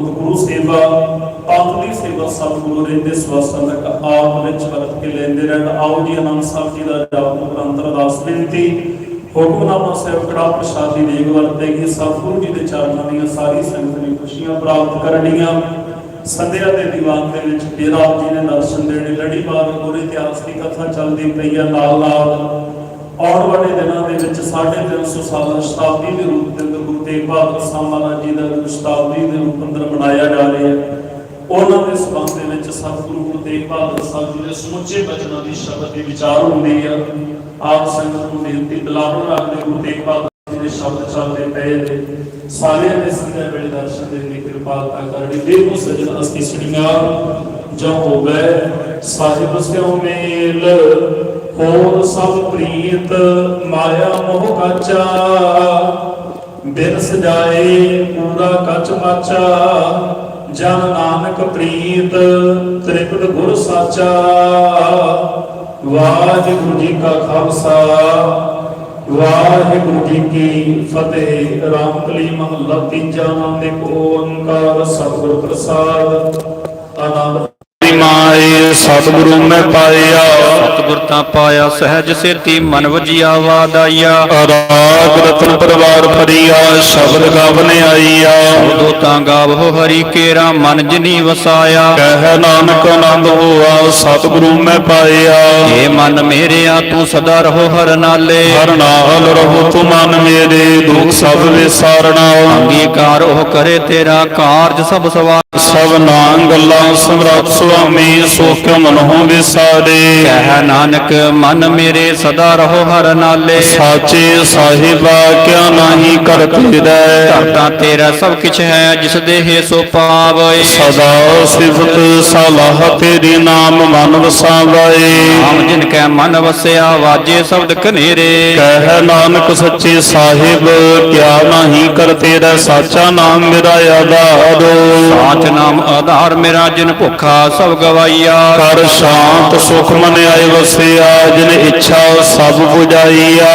ਗੁਰੂ ਸੇਵਾ ਪੰਥ ਦੀ ਸੇਵਾ ਸਤਿਗੁਰੂ ਰਹਿੰਦੇ ਸਵਾਸਾਂ ਤੱਕ ਆਪ ਵਿੱਚ ਵਰਤ ਕੇ ਲੈਂਦੇ ਰਹਿਣ। ਆਓ ਜੀ, ਆਨੰਦ ਸਾਹਿਬ ਜੀ ਦਾ ਜਾਪ ਗ੍ਰੰਥ ਅਰਦਾਸ ਬੇਨਤੀ। ਹੁਕਮਨਾਮਾ ਸਾਹਿਬ ਕੜਾ ਪ੍ਰਸ਼ਾਦੀ ਦੇਗ ਵਰਤੇਗੀ ਸਤਿਗੁਰੂ ਜੀ ਦੇ ਚਰਨਾਂ ਦੀਆਂ ਸਾਰੀ ਸੰਗਤ ਨੇ ਖੁਸ਼ੀਆਂ ਪ੍ਰਾਪਤ ਕਰਨੀਆਂ। ਸੰਧਿਆ ਦੇ ਦੀਵਾਨ ਦੇ ਵਿੱਚ ਫਿਰ ਜੀ ਨੇ ਦਰਸ਼ਨ ਦੇਣੇ। ਲੜੀਵਾਰ ਗੁਰੂ ਇਤਿਹਾਸ ਦੀ ਕਥਾ ਚੱਲਦੀ ਪਈ ਆ ਨਾਲ ਨਾਲ ਆਉਣ ਵਾਲੇ ਦਿਨਾਂ ਦੇ ਵਿੱਚ 350 ਸਾਲਾ ਸ਼ਤਾਬਦੀ ਦੇ ਰੂਪ ਦੇ ਤੇਗ ਬਹਾਦਰ ਸਾਹਿਬ ਮਹਾਰਾਜ ਜੀ ਦਾ ਸ਼ਤਾਬਦੀ ਦੇ ਰੂਪ ਅੰਦਰ ਮਨਾਇਆ ਜਾ ਰਿਹਾ ਹੈ। ਉਹਨਾਂ ਦੇ ਸਬੰਧ ਦੇ ਵਿੱਚ ਸਤਿਗੁਰੂ ਗੁਰੂ ਤੇਗ ਬਹਾਦਰ ਸਾਹਿਬ ਜੀ ਦੇ ਸਮੁੱਚੇ ਬਚਨਾਂ ਦੀ ਸ਼ਬਦ ਦੀ ਵਿਚਾਰ ਹੁੰਦੀ ਹੈ ਆਪ ਸੰਗਤ ਨੂੰ ਬੇਨਤੀ ਬਲਾਵਲ ਰੱਖਦੇ ਗੁਰੂ ਤੇਗ ਬਹਾਦਰ ਜੀ ਦੇ ਸ਼ਬਦ ਚੱਲਦੇ ਪਏ ਨੇ। ਸਾਰਿਆਂ ਦੇ ਸੰਗਤ ਵੇਲੇ ਦਰਸ਼ਨ ਦੇਣ ਦੀ ਕਿਰਪਾਲਤਾ ਕਰਨੀ। ਦੇਖੋ ਸਜਣ ਅਸਤੀ ਸ਼੍ਰਿੰਗਾਰ ਜੋ ਹੋਵੇ ਸਾਹਿਬ ਸਿਓ ਮੇਲ, ਹੋਰ ਸਭ ਪ੍ਰੀਤ, ਮਾਇਆ ਮੋਹ ਕਾਚਾ। ਬਿਨ ਸਜਾਏ ਪੂਰਾ ਕੱਚ ਮਾਚਾ, ਜਨ ਨਾਨਕ ਪ੍ਰੀਤ ਤ੍ਰਿਪਤ ਗੁਰ ਸਾਚਾ। ਵਾਹਿਗੁਰੂ ਜੀ ਕਾ ਖਾਲਸਾ, ਵਾਹਿਗੁਰੂ ਜੀ ਕੀ ਫਤਿਹ। ਰਾਮਕਲੀ ਮਹੱਲਾ ਤੀਜਾ ਨਾਮ ਦੇ ਓੰਕਾਰ, ਸਤਿਗੁਰ ਪ੍ਰਸਾਦ। ਆਨੰਦ ਮਾਏ, ਸਤਿਗੁਰੂ ਮੈਂ ਪਾਇਆ। ਤਾਂ ਪਾਇਆ ਸਹਿਜ ਸਿਰਤੀ ਮਨ ਵਜਿਆ ਵਾਦ ਆਇਆ ਰਾਗ ਰਤਨ ਪਰਵਾਰ ਫਰੀਆ ਸ਼ਬਦ ਗਾਵਨ ਆਈਆ। ਉਦੋ ਤਾਂ ਗਾਵੋ ਹਰੀ ਕੇਰਾ ਮਨ ਜਿਨੀ ਵਸਾਇਆ। ਕਹਿ ਨਾਨਕ ਆਨੰਦ ਹੋਆ ਸਤਿਗੁਰੂ ਮੈਂ ਪਾਇਆ। ਏ ਮਨ ਮੇਰਿਆ ਤੂੰ ਸਦਾ ਰਹੋ ਹਰ ਨਾਲੇ। ਹਰ ਨਾਲ ਰਹੋ ਤੁ ਮਨ ਮੇਰੇ ਦੁਖ ਸਭ ਵਿਸਾਰਣਾ। ਅੰਗੀਕਾਰ ਉਹ ਕਰੇ ਤੇਰਾ ਕਾਰਜ ਸਭ ਸਵਾਰ। ਸਭ ਨਾਂ ਗੱਲਾਂ ਸਮਰੱਥ ਸੁਆਮੀ ਸੋ ਕਿਉ ਮਨਹੁ ਵਿਸਾਰੇ। ਕਹਿ ਨਾਨਕ ਮਨ ਮੇਰੇ ਸਦਾ ਰਹੋ ਹਰ ਨਾਲੇ। ਸਾਚੇ ਸਾਹਿਬਾ ਕਿਆ ਨਾਹੀ ਕਰ ਤੇਰਾ ਧਰਤਾ ਤੇਰਾ ਸਭ ਕਿਛ ਹੈ ਜਿਸ ਦੇਹ ਸੋ ਪਾਵੈ। ਸਦਾ ਸਿਫਤ ਸਲਾਹ ਤੇਰੀ ਨਾਮ ਮਨ ਵਸਾਵੇ ਆਮ ਜਿਨ ਕੈ ਮਨ ਵਸਿਆ ਵਾਜੇ ਸ਼ਬਦ ਕਨੇਰੇ ਕਹਿ ਨਾਨਕ ਸੱਚੇ ਸਾਹਿਬ ਕਿਆ ਨਾਹੀ ਕਰ ਤੇਰਾ ਸਾਚਾ ਨਾਮ ਮੇਰਾ ਆਧਾਰੋ। ਸਾਚ ਨਾਮ ਆਧਾਰ ਮੇਰਾ ਜਿਨ ਭੁੱਖਾ ਸਭ ਗਵਾਈਆ। ਕਰ ਸ਼ਾਂਤ ਸੁਖ ਮਨ ਆਏ ਵਸਿਆ ਜਿਨ ਇੱਛਾ ਸਭ 부ਜਾਈਆ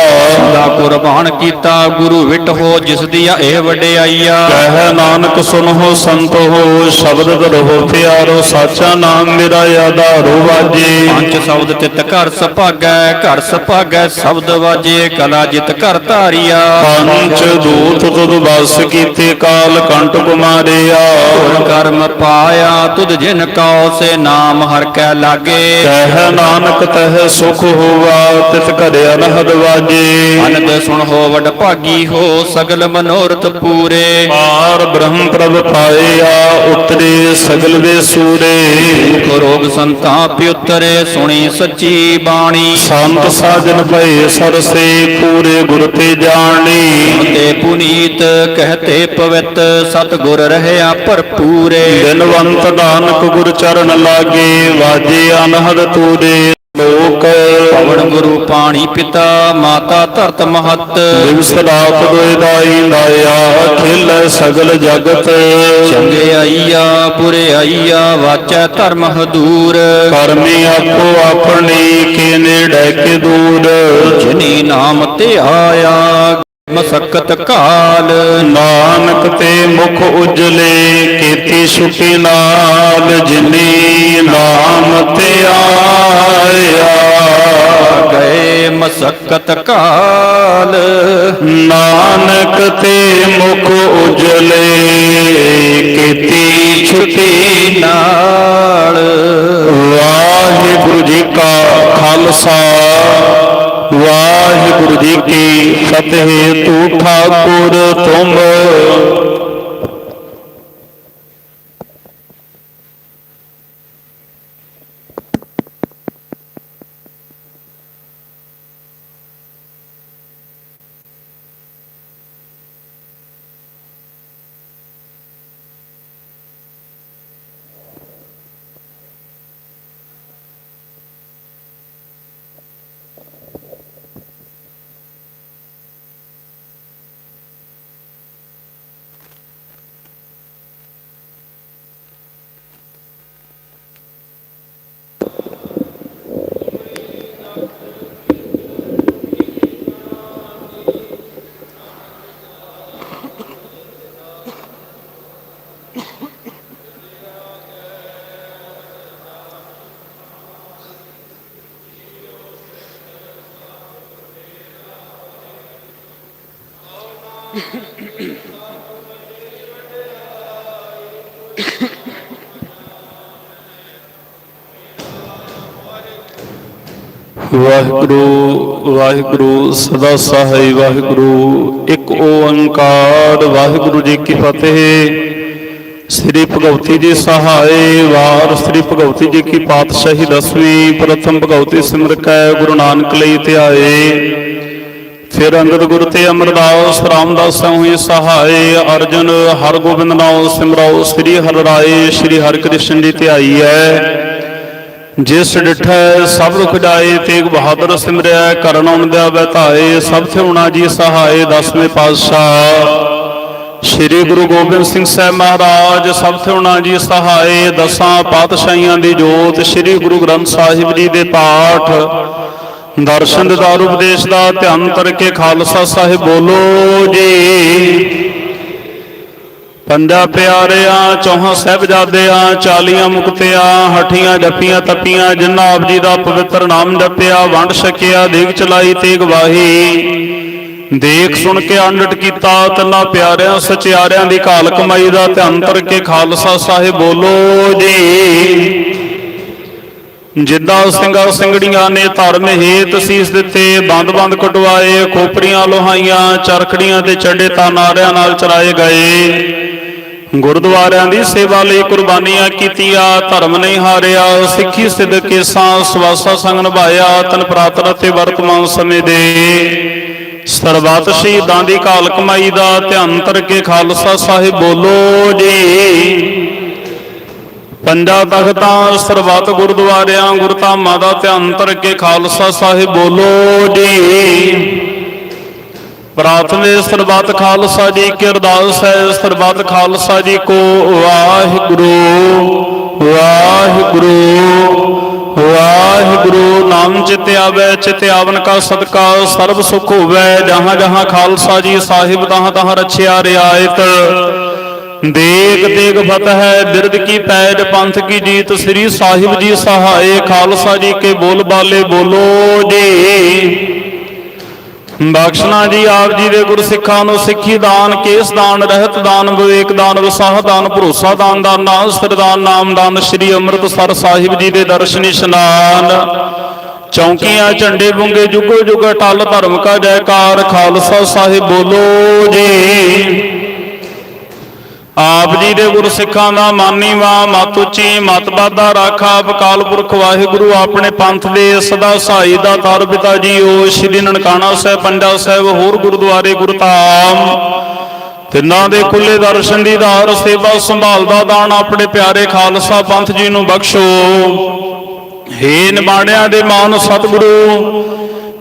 ਦਾ ਕੁਰਬਾਨ ਕੀਤਾ ਗੁਰੂ ਵਿਟ ਹੋ ਜਿਸ ਦੀਆਂ ਇਹ ਵਡਿਆਈਆ ਕਹਿ ਨਾਨਕ ਸੁਨੋ ਸੰਤ ਹੋ ਸ਼ਬਦ ਧਰੋ ਪਿਆਰੋ ਸਾਚਾ ਨਾਮ ਮੇਰਾ ਆਧਾਰੋ ਵਾਜੇ। ਪੰਜ ਸ਼ਬਦ ਤਿਤ ਘਰ ਸੁਭਾਗੈ ਘਰ ਸੁਭਾਗੈ ਸ਼ਬਦ ਵਾਜੇ ਕਲਾ ਜਿਤ ਘਰ ਧਾਰੀਆ। ਪੰਚ ਦੂਤ ਤੁਧ ਵਸ ਕੀਤੇ ਕਾਲ ਕੰਟ ਕੁਮਾਰਿਆ। ਗੁਰ ਕਰਮ ਪਾਇਆ ਤੁਧ ਜਿਨ ਕਉ ਸੇ ਨਾਮ ਹਰ ਕੈ ਲਾਗੇ। ਕਹਿ ਨਾਨਕ ਤਹ ਸੁਖ ਹੋਵਾ ਤਿਤ ਘਰੇ ਅਨਹਦ ਵਾਜੇ। ਅਨੰਦ ਸੁਣ ਹੋ ਵਡ ਭਾਗੀ ਹੋ ਸਗਲ ਮਨੋਰਥ ਪੂਰੇ। ਪਾਰ ਬ੍ਰਹਮ ਪ੍ਰਭ ਪਾਇਆ ਉਤਰੇ ਸਗਲ ਵੇ ਸੂਰੇ ਦੁਖ ਰੋਗ ਸੰਤਾਪ ਉਤਰੇ ਸੁਣੀ ਸੱਚੀ ਬਾਣੀ। ਸੰਤ ਸਾਜਨ ਭਏ ਸਰਸੇ ਪੂਰੇ ਗੁਰ ਤੇ ਜਾਣੀ। ਤੇ ਪੁਨੀਤ ਕਹਤੇ ਪਵਿੱਤ ਸਤਗੁਰ ਰਹਿਆ ਭਰਪੂਰੇ। ਦਿਨਵੰਤ ਨਾਨਕ ਗੁਰ ਚਰਨ ਲਾਗੇ ਵਾਜੇ ਅਨਹਦ ਤੂਰੇ। ਲੋਕ ਪਵਨ ਗੁਰੂ ਪਾਣੀ ਪਿਤਾ ਮਾਤਾ ਧਰਤ ਮਹਤ। ਰਾਤ ਦੋਇ ਦਾਈ ਲਾਇਆ ਖੇਲੇ ਸਗਲ ਜਗਤ। ਚੰਗੇ ਆਈਆ ਬੁਰੇ ਆਈਆ ਵਾਚੈ ਧਰਮ ਹਦੂਰ। ਕਰਮੀ ਆਪੋ ਆਪਣੀ ਕੇ ਨੇੜੇ ਕੇ ਦੂਰ। ਜਿਨੀ ਨਾਮ ਤੇ ਆਇਆ ਮਸਕਤ ਕਾਲ। ਨਾਨਕ ਤੇ ਮੁਖ ਉਜਲੇ ਕੀਤੀ ਸੁਖੀ ਨਾਲ। ਜਿਨੀ ਨਾਮ ਤੇ ਆਇਆ ਗਏ ਮਸਕਤ ਕਾਲ। ਨਾਨਕ ਤੇ ਮੁਖ ਉਜਲੇ ਕੀਤੀ ਛੁਟੀ ਨਾਲ। ਵਾਹਿਗੁਰੂ ਜੀ ਕਾ ਖਾਲਸਾ, ਵਾਹਿਗੁਰੂ ਜੀ ਕੀ ਫਤਿਹ। ਤੂੰ ਠਾਕੁਰ ਤੁਮ ਵਾਹਿਗੁਰੂ ਵਾਹਿਗੁਰੂ, ਸਦਾ ਸਹਾਈ ਵਾਹਿਗੁਰੂ। ਇੱਕ ਓੰਕਾਰ, ਵਾਹਿਗੁਰੂ ਜੀ ਕੀ ਫਤਿਹ। ਸ੍ਰੀ ਭਗਵਤੀ ਜੀ ਸਹਾਏ ਵਾਰ, ਸ੍ਰੀ ਭਗਵਤੀ ਜੀ ਕੀ ਪਾਤਸ਼ਾਹੀ ਦਸਵੀਂ, ਪ੍ਰਥਮ ਭਗਵਤੀ ਸਿਮਰ ਕੈ ਗੁਰੂ ਨਾਨਕ ਲਈ ਧਿਆਏ। ਫਿਰ ਅੰਗਦ ਗੁਰ ਤੇ ਅਮਰਦਾਸ, ਰਾਮਦਾਸ ਹੋਈ ਸਹਾਏ ਅਰਜਨ ਹਰਗੋਬਿੰਦ ਨਾਮ ਸਿਮਰਾਓ ਸ੍ਰੀ ਹਰਿ ਰਾਏ, ਸ੍ਰੀ ਹਰਿਕ੍ਰਿਸ਼ਨ ਜੀ ਧਿਆਈਐ ਜਿਸ ਡਿਠੈ ਸਭ ਦੁਖ ਜਾਏ ਤੇਗ ਬਹਾਦਰ ਸਿਮਰਿਆ, ਕਰਨ ਆਉਂਦਿਆ ਬਹਿਤਾਏ, ਸਭ ਥਿਉਣਾ ਜੀ ਸਹਾਏ, ਦਸਵੇਂ ਪਾਤਸ਼ਾਹ। ਸ੍ਰੀ ਗੁਰੂ ਗੋਬਿੰਦ ਸਿੰਘ ਸਾਹਿਬ ਮਹਾਰਾਜ, ਸਭ ਥਿਉਣਾ ਜੀ ਸਹਾਏ, ਦਸਾਂ ਪਾਤਸ਼ਾਹੀਆਂ ਦੀ ਜੋਤ, ਸ੍ਰੀ ਗੁਰੂ ਗ੍ਰੰਥ ਸਾਹਿਬ ਜੀ ਦੇ ਪਾਠ। ਦਰਸ਼ਨ ਦਿਦਾਰ ਉਪਦੇਸ਼ ਦਾ ਧਿਆਨ ਕਰਕੇ ਖਾਲਸਾ ਸਾਹਿਬ ਬੋਲੋ ਜੀ। ਪੰਜਾ ਪਿਆਰਿਆਂ, ਚੌਹਾਂ ਸਾਹਿਬਜ਼ਾਦਿਆਂ, ਚਾਲੀਆਂ ਮੁਕਤਿਆਂ, ਹਠੀਆਂ ਜੱਪੀਆਂ ਤਪੀਆਂ, ਜਿਨ੍ਹਾਂ ਆਪ ਜੀ ਦਾ ਪਵਿੱਤਰ ਨਾਮ ਜਪਿਆ, ਵੰਡ ਛਕਿਆ, ਦੇਗ ਚਲਾਈ ਤੇ ਗਵਾਹੀ ਦੇਖ ਸੁਣ ਕੇ ਅੰਡਟ ਕੀਤਾ, ਤੰਨਾ ਪਿਆਰਿਆਂ, ਸਚਿਆਰਿਆਂ ਦੀ ਕਾਲ ਕਮਾਈ ਦਾ ਧਿਆਨ ਕਰਕੇ ਖਾਲਸਾ ਸਾਹਿਬ ਬੋਲੋ ਜੀ। ਜਿੱਦਾਂ ਸਿੰਘਾਂ ਸਿੰਘੜੀਆਂ ਨੇ ਧਰਮ ਹੇਤ ਸੀਸ ਦਿੱਤੇ ਬੰਦ-ਬੰਦ ਕਟਵਾਏ ਖੋਪਰੀਆਂ ਲੋਹਾਈਆਂ, ਚਰਖੜੀਆਂ ਤੇ ਚੰਡੇ ਤਾਂ ਨਾਰਿਆਂ ਨਾਲ ਚਰਾਏ ਗਏ। ਗੁਰਦੁਆਰਿਆਂ ਦੀ ਸੇਵਾ ਲਈ ਕੁਰਬਾਨੀਆਂ ਕੀਤੀਆਂ, ਧਰਮ ਨਹੀਂ ਹਾਰਿਆ, ਸਿੱਖੀ ਸਿੱਧ ਕੇਸਾਂ, ਸਵਾਸਾ ਸੰਗ ਨਿਭਾਇਆ, ਤਨ ਪ੍ਰਾਤਨ ਅਤੇ ਵਰਤਮਾਨ ਸਮੇਂ ਦੇ। ਸਰਬੱਤ ਸ਼ਹੀਦਾਂ ਦੀ ਕਾਲ ਕਮਾਈ ਦਾ ਧਿਆਨ ਤਰ ਕੇ ਖਾਲਸਾ ਸਾਹਿਬ ਬੋਲੋ ਜੀ। ਪੰਜਾ ਤਖਤਾਂ ਸਰਬੱਤ ਗੁਰਦੁਆਰਿਆਂ ਗੁਰਧਾਮਾਂ ਦਾ ਧਿਆਨ ਧਰ ਕੇ ਖਾਲਸਾ ਸਾਹਿਬ ਬੋਲੋ ਜੀ। ਪ੍ਰਾਰਥਨੇ ਸਰਬੱਤ ਖਾਲਸਾ ਜੀ ਕੀ ਅਰਦਾਸ ਹੈ, ਸਰਬੱਤ ਖਾਲਸਾ ਜੀ ਕੋ ਵਾਹਿਗੁਰੂ ਵਾਹਿਗੁਰੂ ਵਾਹਿਗੁਰੂ। ਨਾਮ ਚਿਤ ਆਵੇ ਚਿਤ ਆਵਨ ਕਾ ਸਦਕਾ, ਸਰਬ ਸੁਖ ਹੋਵੇ, ਜਹਾਂ ਜਹਾਂ ਖਾਲਸਾ ਜੀ ਸਾਹਿਬ, ਤਹਾਂ ਤਹਾਂ ਰਛਿਆ ਰਿਆਇਤ। ਦੇਖ ਦੇਗ ਫਤਿਹ ਬਿਰਦ ਕੀ ਪੈਜ ਪੰਥ ਕੀ ਜੀਤ, ਸ੍ਰੀ ਸਾਹਿਬ ਜੀ ਸਹਾਏ, ਖਾਲਸਾ ਜੀ ਕੇ ਬੋਲ ਬਾਲੇ ਬੋਲੋ ਜੀ। ਬਖਸ਼ਣਾ ਜੀ ਆਪ ਜੀ ਦੇ ਗੁਰਸਿੱਖਾਂ ਨੂੰ ਸਿੱਖੀ ਦਾਨ, ਕੇਸ ਦਾਨ, ਰਹਿਤ ਦਾਨ, ਵਿਵੇਕ ਦਾਨ ਵਿਸਾਹ ਦਾਨ, ਭਰੋਸਾ ਦਾਨ ਦਾ ਨਾਮ ਸਰਦਾਨ ਨਾਮ ਦਾਨ, ਸ੍ਰੀ ਅੰਮ੍ਰਿਤਸਰ ਸਾਹਿਬ ਜੀ ਦੇ ਦਰਸ਼ਨ ਇਸ਼ਨਾਨ। ਚੌਂਕੀਆਂ, ਝੰਡੇ ਬੁੰਗੇ, ਜੁਗੋ ਜੁਗ ਟਲ ਧਰਮ ਕਾ ਜੈਕਾਰ, ਖਾਲਸਾ ਸਾਹਿਬ ਬੋਲੋ ਜੀ। ਆਪ ਜੀ ਦੇ ਗੁਰਸਿੱਖਾਂ ਦਾ ਮਾਨੀਵਾ ਮਤ ਉੱਚੀ, ਮਤ ਬਾਦਾ ਰਾਖਾ ਅਕਾਲ ਪੁਰਖ ਵਾਹਿਗੁਰੂ, ਆਪਣੇ ਪੰਥ ਦੇ ਸਦਾ ਸਹਾਈ ਦਾ ਤਾਰ ਪਿਤਾ ਜੀ ਜੀਓ ਸ਼੍ਰੀ ਨਨਕਾਣਾ ਸਾਹਿਬ ਪੰਡਾ ਸਾਹਿਬ, ਹੋਰ ਗੁਰਦੁਆਰੇ ਗੁਰਧਾਮ। ਤਿੰਨਾਂ ਦੇ ਖੁੱਲੇ ਦਰਸ਼ਨ ਦੀ ਦੀਦਾਰ ਸੇਵਾ ਸੰਭਾਲ ਦਾ ਦਾਨ ਆਪਣੇ ਪਿਆਰੇ ਖਾਲਸਾ ਪੰਥ ਜੀ ਨੂੰ ਬਖਸ਼ੋ। ਹੇ ਨਿਬਾਣਿਆਂ ਦੇ ਮਾਨ ਸਤਿਗੁਰੂ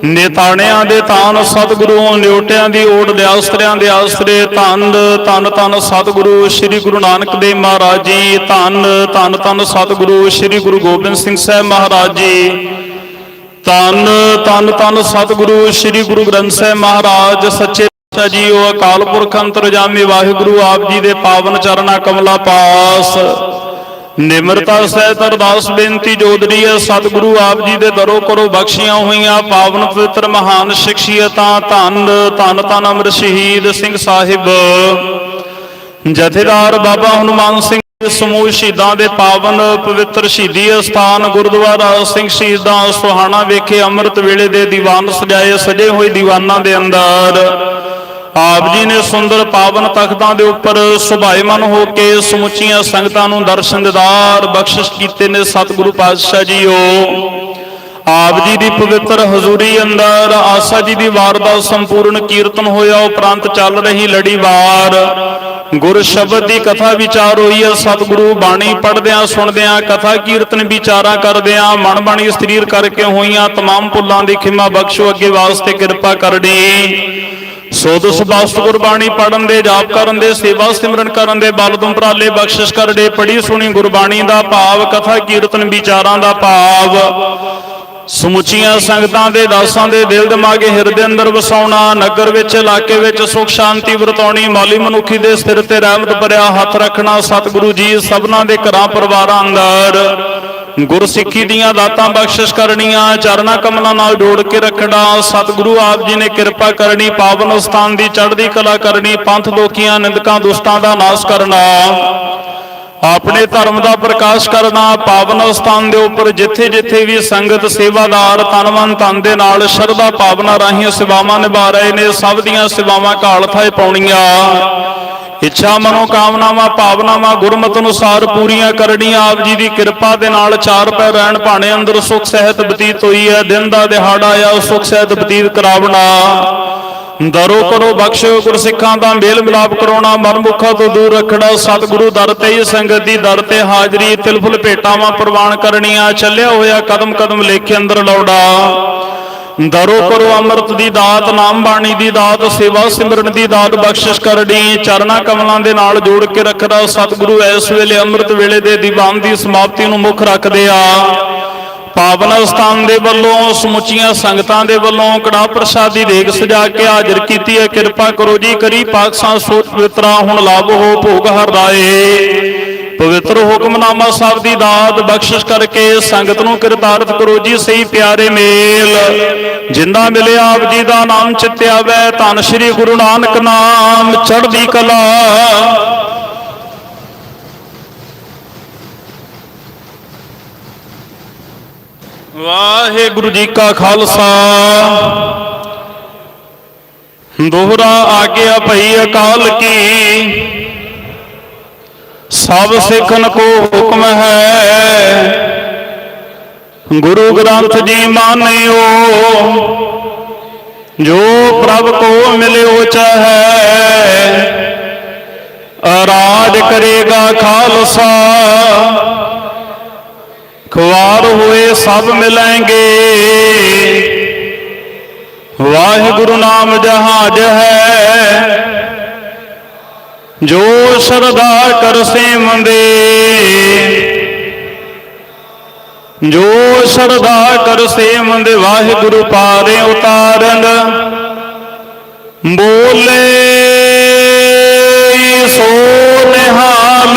ਨੇਤਾਣਿਆਂ ਦੇ ਤਾਨ ਸਤਿਗੁਰੂ ਨਿਉਟਿਆਂ ਦੀ ਓਟ ਦੇ ਆਸਰਿਆਂ ਦੇ ਆਸਰੇ ਧੰਨ ਧੰਨ ਧੰਨ ਸਤਿਗੁਰੂ ਸ੍ਰੀ ਗੁਰੂ ਨਾਨਕ ਦੇਵ ਮਹਾਰਾਜ ਜੀ, ਧੰਨ ਧੰਨ ਧੰਨ ਸਤਿਗੁਰੂ ਸ੍ਰੀ ਗੁਰੂ ਗੋਬਿੰਦ ਸਿੰਘ ਸਾਹਿਬ ਮਹਾਰਾਜ ਜੀ, ਧੰਨ ਧੰਨ ਧੰਨ ਸਤਿਗੁਰੂ ਸ੍ਰੀ ਗੁਰੂ ਗ੍ਰੰਥ ਸਾਹਿਬ ਮਹਾਰਾਜ, ਸੱਚੇ ਪਾਤਸ਼ਾਹ ਉਹ ਅਕਾਲ ਪੁਰਖ ਅੰਤਰਜਾਮੀ ਵਾਹਿਗੁਰੂ ਆਪ ਜੀ ਦੇ ਪਾਵਨ ਚਰਨਾ ਕਮਲਾ ਪਾਸ। ਨਿਮਰਤਾ ਸਹਿਤ ਅਰਦਾਸ ਬੇਨਤੀ ਜੋਦਰੀ ਹੈ, ਸਤਿਗੁਰੂ ਆਪ ਜੀ ਦੇ ਦਰੋ ਕਰੋ ਬਖਸ਼ੀਆਂ ਹੋਈਆਂ, ਪਾਵਨ ਪਵਿੱਤਰ ਮਹਾਨ ਸ਼ਖਸੀਅਤਾਂ ਧੰਨ ਧੰਨ ਧੰਨ ਅਮਰ ਸ਼ਹੀਦ ਸਿੰਘ ਸਾਹਿਬ। ਜਥੇਦਾਰ ਬਾਬਾ ਹਨੂਮਾਨ ਸਿੰਘ ਸਮੂਹ ਸ਼ਹੀਦਾਂ ਦੇ ਪਾਵਨ ਪਵਿੱਤਰ ਸ਼ਹੀਦੀ ਅਸਥਾਨ ਗੁਰਦੁਆਰਾ ਸਿੰਘ ਸ਼ਹੀਦਾਂ ਸੁਹਾਣਾ ਵੇਖੇ ਅੰਮ੍ਰਿਤ ਵੇਲੇ ਦੇ ਦੀਵਾਨ ਸਜਾਏ, ਸਜੇ ਹੋਏ ਦੀਵਾਨਾਂ ਦੇ ਅੰਦਰ। ਆਪ ਜੀ ਨੇ ਸੁੰਦਰ ਪਾਵਨ ਤਖਤਾਂ ਦੇ ਉੱਪਰ ਸੁਭਾਈਮਨ ਹੋ ਕੇ ਸਮੁੱਚੀਆਂ ਸੰਗਤਾਂ ਨੂੰ ਦਰਸ਼ਨ ਦਿਦਾਰ ਬਖਸ਼ਿਸ਼ ਕੀਤੇ ਨੇ ਸਤਿਗੁਰੂ ਪਾਤਸ਼ਾਹ ਜੀਓ ਆਪ ਜੀ ਦੀ ਪਵਿੱਤਰ ਹਜ਼ੂਰੀ ਅੰਦਰ ਆਸਾ ਜੀ ਦੀ ਵਾਰ ਦਾ ਸੰਪੂਰਨ ਕੀਰਤਨ ਹੋਇਆ ਉਪਰੰਤ ਚੱਲ ਰਹੀ ਲੜੀ ਵਾਰ ਗੁਰ ਸ਼ਬਦ ਦੀ ਕਥਾ ਵਿਚਾਰ ਹੋਈ ਹੈ ਸਤਿਗੁਰੂ ਬਾਣੀ ਪੜ੍ਹਦਿਆਂ ਸੁਣਦਿਆਂ ਕਥਾ ਕੀਰਤਨ ਵਿਚਾਰਾਂ ਕਰਦਿਆਂ ਮਨ ਬਾਣੀ ਸਥਿਰ ਕਰਕੇ ਹੋਈਆਂ तमाम ਭੁੱਲਾਂ ਦੀ ਖਿਮਾ ਬਖਸ਼ੋ ਅੱਗੇ ਵਾਸਤੇ ਕਿਰਪਾ ਕਰਨੀ ਸੋਧ ਸੁਭਾਸਤ ਗੁਰਬਾਣੀ ਪੜਨ ਦੇ, ਜਾਪ ਕਰਨ ਦੇ, ਸੇਵਾ ਸਿਮਰਨ ਕਰਨ ਦੇ, ਬਲ ਤੁਮ ਪ੍ਰਾਲੇ ਬਖਸ਼ਿਸ਼ ਕਰੜੇ ਪੜੀ ਸੁਣੀ ਗੁਰਬਾਣੀ ਦਾ ਭਾਵ, ਕਥਾ ਕੀਰਤਨ ਵਿਚਾਰਾਂ ਦਾ ਭਾਵ। ਸਮੁੱਚੀਆਂ ਸੰਗਤਾਂ ਦੇ ਦਾਸਾਂ ਦੇ ਦਿਲ ਦਿਮਾਗੇ ਹਿਰਦੇ ਅੰਦਰ ਵਸਾਉਣਾ, ਨਗਰ ਵਿੱਚ, ਇਲਾਕੇ ਵਿੱਚ ਸੁਖ ਸ਼ਾਂਤੀ ਵਰਤਾਉਣੀ, ਮਾਲੀ ਮਨੁੱਖੀ ਦੇ ਸਿਰ ਤੇ ਰਹਿਮਤ ਭਰਿਆ ਹੱਥ ਰੱਖਣਾ, ਸਤਿਗੁਰੂ ਜੀ ਸਭਨਾਂ ਦੇ ਘਰਾਂ ਪਰਿਵਾਰਾਂ ਅੰਦਰ। ਗੁਰਸਿੱਖੀ ਦੀਆਂ ਦਾਤਾਂ ਬਖਸ਼ਿਸ਼ ਕਰਨੀਆਂ, ਚਰਨਾ ਕਮਲਾਂ ਨਾਲ ਜੋੜ ਕੇ ਰੱਖਣਾ, ਸਤਿਗੁਰੂ ਆਪ ਜੀ ਨੇ ਕਿਰਪਾ ਕਰਨੀ, ਪਾਵਨ ਸਥਾਨ ਦੀ ਚੜ੍ਹਦੀ ਕਲਾ ਕਰਨੀ, ਪੰਥ ਦੋਖੀਆਂ, ਨਿੰਦਕਾਂ, ਦੁਸ਼ਟਾਂ ਦਾ ਨਾਸ਼ ਕਰਨਾ। ਆਪਣੇ ਧਰਮ ਦਾ ਪ੍ਰਕਾਸ਼ ਕਰਨਾ, ਪਾਵਨ ਸਥਾਨ ਦੇ ਉੱਪਰ ਜਿੱਥੇ ਜਿੱਥੇ ਵੀ ਸੰਗਤ ਸੇਵਾਦਾਰ ਤਨ ਮਨ ਤਨ ਦੇ ਨਾਲ ਸ਼ਰਧਾ ਭਾਵਨਾ ਰਾਹੀਂ ਸੇਵਾਵਾਂ ਨਿਭਾ ਰਹੇ ਨੇ, ਸਭ ਦੀਆਂ ਸੇਵਾਵਾਂ ਕਾਲ ਥਾਏ ਪਾਉਣੀਆਂ। ਇੱਛਾ ਮਨੋ ਕਾਮਨਾਵਾਂ ਭਾਵਨਾਵਾਂ, ਗੁਰਮਤਿ ਅਨੁਸਾਰ ਪੂਰੀਆਂ ਕਰਨੀਆਂ। ਆਪ ਜੀ ਦੀ ਕਿਰਪਾ ਦੇ ਨਾਲ ਚਾਰ ਪੈ ਰਹਿਣ ਭਾਣੇ, ਅੰਦਰ ਸੁਖ ਸਹਿਤ ਬਤੀਤ ਹੋਈ ਹੈ, ਦਿਨ ਦਾ ਦਿਹਾੜਾ ਆ ਸੁਖ ਸਹਿਤ ਬਤੀਤ ਕਰਾਵਣਾ। ਦਰੋ ਕਰੋ ਬਖਸ਼ੋ ਗੁਰਸਿੱਖਾਂ ਦਾ ਮੇਲ ਮਿਲਾਪ ਕਰਾਉਣਾ, ਮਨਮੁਖਾਂ ਤੋਂ ਦੂਰ ਰੱਖਣਾ, ਸਤਿਗੁਰੂ ਦਰ ਤੇ ਹੀ ਸੰਗਤ ਦੀ ਦਰ ਤੇ ਹਾਜ਼ਰੀ, ਤਿਲਫੁਲ ਭੇਟਾਵਾਂ ਪ੍ਰਵਾਨ ਕਰਨੀਆਂ, ਚੱਲਿਆ ਹੋਇਆ ਕਦਮ ਕਦਮ ਲੇਖੇ ਅੰਦਰ ਲਾਉਣਾ ਦਰੋ ਕਰੋ ਅੰਮ੍ਰਿਤ ਦੀ ਦਾਤ, ਨਾਮ ਬਾਣੀ ਦੀ ਦਾਤ, ਸੇਵਾ ਸਿਮਰਨ ਦੀ ਦਾਤ, ਬਖਸ਼ਿਸ਼ ਕਰਨੀ, ਚਰਨਾ ਕਮਲਾਂ ਦੇ ਨਾਲ ਜੋੜ ਕੇ ਰੱਖਦਾ, ਸਤਿਗੁਰੂ ਇਸ ਵੇਲੇ ਅੰਮ੍ਰਿਤ ਵੇਲੇ ਦੇ ਦੀਵਾਨ ਦੀ ਸਮਾਪਤੀ ਨੂੰ ਮੁੱਖ ਰੱਖਦੇ ਆ। ਪਾਵਨ ਸਥਾਨ ਦੇ ਵੱਲੋਂ, ਸਮੁੱਚੀਆਂ ਸੰਗਤਾਂ ਦੇ ਵੱਲੋਂ ਕੜਾ ਪ੍ਰਸ਼ਾਦੀ ਦੇਗ ਸਜਾ ਕੇ ਹਾਜ਼ਰ ਕੀਤੀ ਹੈ। ਕਿਰਪਾ ਕਰੋ ਜੀ, ਕਰੀ ਪਾਕਸਾਂ ਸੋਚ ਪਵਿੱਤਰਾ, ਹੁਣ ਲਾਭ ਹੋ, ਭੋਗ ਹਰਦਾਏ। ਪਵਿੱਤਰ ਹੁਕਮਨਾਮਾ ਸਾਹਿਬ ਦੀ ਦਾਤ, ਬਖਸ਼ਿਸ਼ ਕਰਕੇ ਸੰਗਤ ਨੂੰ ਕਿਰਤਾਰਥ ਕਰੋ ਜੀ, ਸਹੀ ਪਿਆਰੇ ਮੇਲ। ਜਿੰਦਾ ਮਿਲਿਆ ਆਪ ਜੀ ਦਾ ਨਾਮ ਚਿੱਤੇ ਆਵੇ ਧੰਨ ਸ੍ਰੀ ਗੁਰੂ ਨਾਨਕ ਨਾਮ, ਚੜ੍ਹਦੀ ਕਲਾ। ਵਾਹਿਗੁਰੂ ਜੀ ਕਾ ਖਾਲਸਾ। ਦੋਹਰਾ ਆਗਿਆ ਭਈ ਅਕਾਲ ਕੀ। ਸਭ ਸਿੱਖਨ ਕੋ ਹੁਕਮ ਹੈ। ਗੁਰੂ ਗ੍ਰੰਥ ਜੀ ਮਾਨਿਓ, ਜੋ ਪ੍ਰਭ ਕੋ ਮਿਲਿਓ ਚਾਹੈ ਰਾਜ ਕਰੇਗਾ ਖਾਲਸਾ। ਖਵਾਰ ਹੋਏ ਸਭ ਮਿਲਾਂਗੇ। ਵਾਹਿਗੁਰੂ ਨਾਮ ਜਹਾਜ ਹੈ। ਜੋ ਸਰਦਾ ਕਰ ਸੇਵੰਦੇ, ਜੋ ਸਰਦਾ ਕਰ ਸੇਵੰਦੇ, ਵਾਹਿਗੁਰੂ ਪਾਰੇ ਉਤਾਰਨ। ਬੋਲੇ ਸੋ ਨਿਹਾਲ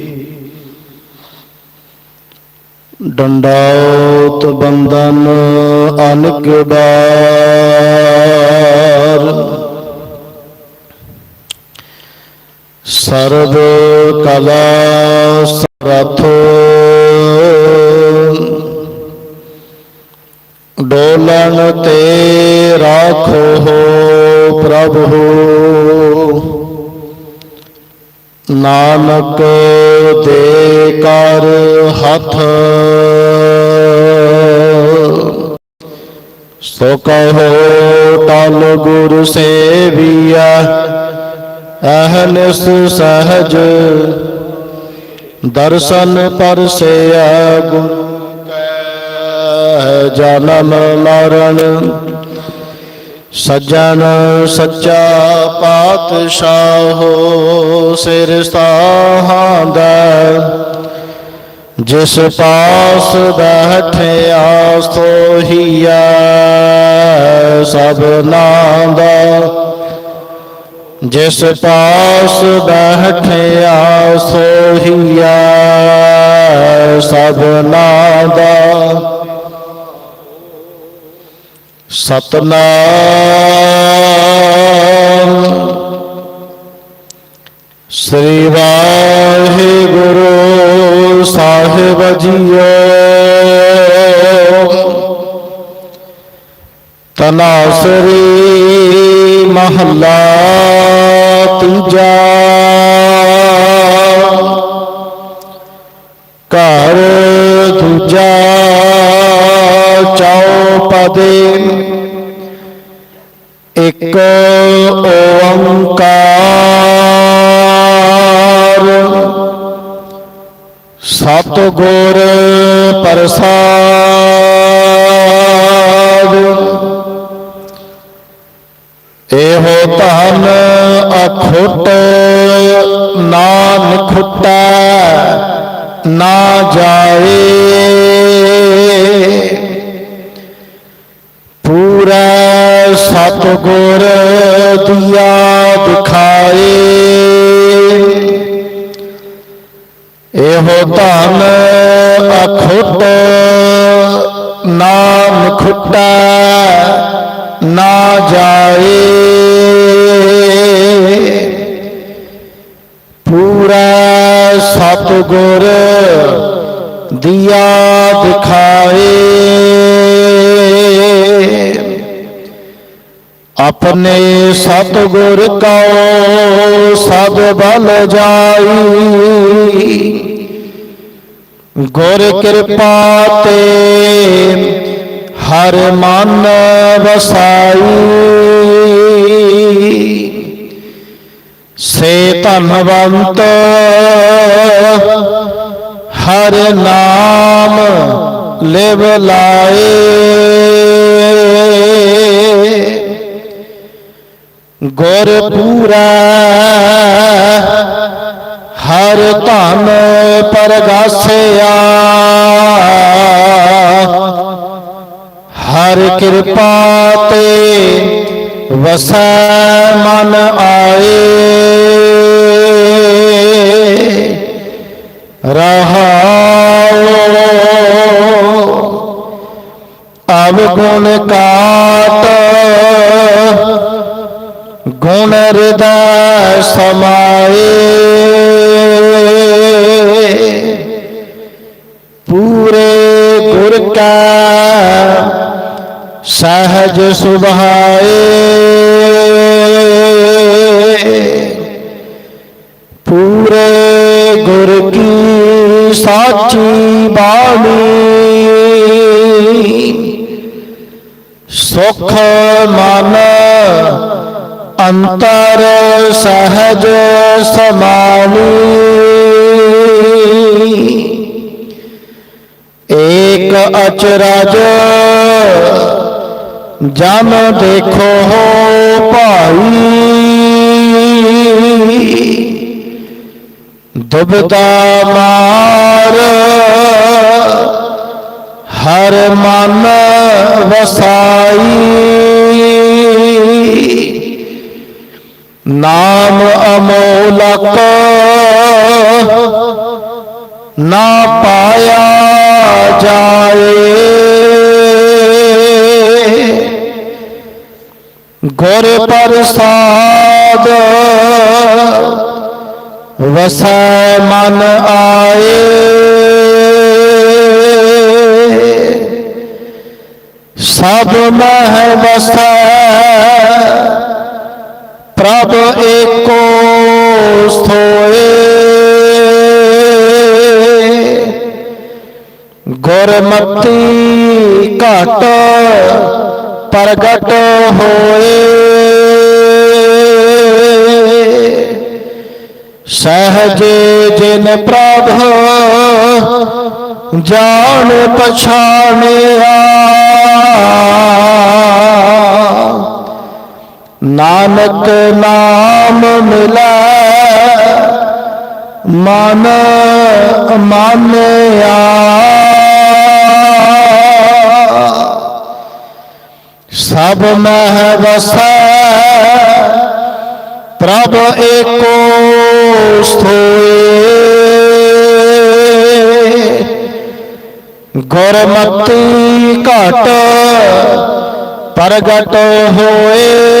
ਡੰਡਾਉਤ ਬੰਦਨ ਅਨਕ ਬਾਰ ਸਰਬ ਕਲਾ ਸਰਥ। ਡੋਲਣ ਤੇ ਰਾਖੋ ਪ੍ਰਭੂ। ਨਾਨਕ ਦੇ ਕਰ ਹੱਥ। ਸੋ ਕਹੋ ਟਲ ਗੁਰ ਸੇਵੀਆ ਅਹਨਿਸ ਸਹਜ ਦਰਸ਼ਨ ਪਰਸਿਆ ਗੁਰੂ ਕੈ, ਜਨਮ ਮਰਨ ਸੱਜਣ ਸੱਚਾ ਪਾਤਸ਼ਾਹੋ ਸਿਰ ਸਾਹਾਂਦਾ ਜਿਸ ਪਾਸ ਬੈਠਿਆ ਸੋਹੀਆ ਸਭਨਾ ਦਾ ਜਿਸ ਪਾਸ ਬੈਠਿਆ ਸੋਹੀਆ ਸਭਨਾ ਦਾ ਸਤਨਾਮ। ਸ੍ਰੀ ਵਾਹਿਗੁਰੂ ਸਾਹਿਬ ਜੀਓ। ਤਨਾਸਰੀ ਮਹੱਲਾ ਤੀਜਾ। ਘਰ ਦੂਜਾ ਚੌਪਦੇ। ਇੱਕ ਓੰਕਾਰ। ਸਤ ਗੁਰ ਪ੍ਰਸਾਦ ਧਨ ਅਖੁੱਟ, ਨਾਮ ਖੁੱਟਾ, ਨਾ ਜਾਏ। ਪੂਰਾ ਸਤਿਗੁਰ ਦੀਆ ਦਿਖਾਏ। ਆਪਣੇ ਸਤਿਗੁਰ ਕਉ ਸਦ ਬਲ ਜਾਈ। ਗੁਰ ਕਿਰਪਾ ਤੇ ਹਰ ਮਨ ਵਸਾਈ। ਸੇ ਧਨਵੰਤ ਹਰ ਨਾਮ ਲਿਵ ਲਾਏ। ਗੁਰ ਪੂਰਾ ਹਰ ਧਨ ਪਰਗਾਸਿਆ। ਹਰ ਕਿਰਪਾ ਤੇ ਵਸੈ ਮਨ ਆਏ। ਰਹਾਉ ਅਵਗੁਣ ਕਾਟ। ਗੁਣ ਹਿਰਦੈ ਸਮਾਏ। ਪੂਰੇ ਗੁਰ ਕਾ ਸਹਜ ਸੁਭਾਏ। ਪੂਰੇ ਗੁਰ ਕੀ ਸਾਚੀ ਬਾਣੀ। ਸੁਖ ਮਨ ਅੰਤਰ ਸਹਜ ਸਮਾਨੀ ਏਕ ਅਚਰਜ ਜਨ ਦੇਖੋ ਭਾਈ। ਦੁਬਦਾ ਮਾਰ ਹਰ ਮਨ ਵਸਾਈ। ਨਾਮ ਅਮੋਲਕ ਨਾ ਪਾਇਆ ਜਾਏ। ਗੁਰ ਪ੍ਰਸਾਦ ਵਸੈ ਮਨ ਆਏ। ਸਭ ਮਹਿ ਵਸੈ ਪ੍ਰਭ ਏਕੋ ਸੋਏ। ਗੁਰਮਤੀ ਘਟ ਪ੍ਰਗਟ ਹੋਏ। ਸਹਜ ਜਿਨ ਪ੍ਰਭ ਜਾਣ ਪਛਾਣਿਆ। ਨਾਨਕ ਨਾਮ ਮਿਲੈ, ਮਨ ਮਾਨਿਆ ਸਭ ਮਹਿ ਵਸੈ, ਪ੍ਰਭ ਏਕੋ ਸੋਏ। ਗੁਰਮਤੀ ਘਟ ਪ੍ਰਗਟ ਹੋਏ।